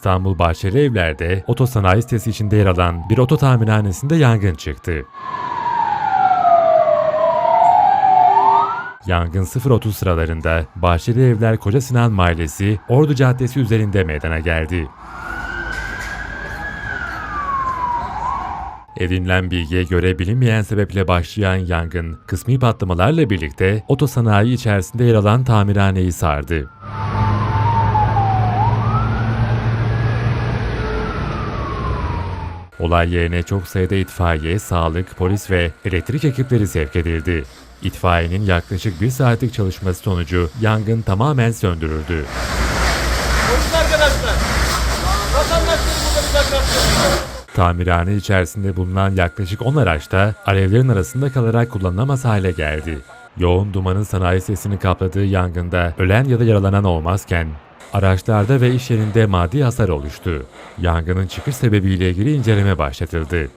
İstanbul Bahçeli Evler'de otosanayi sitesi içinde yer alan bir oto tamirhanesinde yangın çıktı. Yangın 0.30 sıralarında Bahçeli Evler Koca Sinan Mahallesi Ordu Caddesi üzerinde meydana geldi. Edinilen bilgiye göre bilinmeyen sebeple başlayan yangın kısmi patlamalarla birlikte otosanayi içerisinde yer alan tamirhaneyi sardı. Olay yerine çok sayıda itfaiye, sağlık, polis ve elektrik ekipleri sevk edildi. İtfaiyenin yaklaşık bir saatlik çalışması sonucu yangın tamamen söndürüldü. Arkadaşlar. Uzaklaştırın. Tamirhane içerisinde bulunan yaklaşık 10 araçta alevlerin arasında kalarak kullanılamaz hale geldi. Yoğun dumanın sanayi sesini kapladığı yangında ölen ya da yaralanan olmazken araçlarda ve iş yerinde maddi hasar oluştu. Yangının çıkış sebebiyle ilgili inceleme başlatıldı.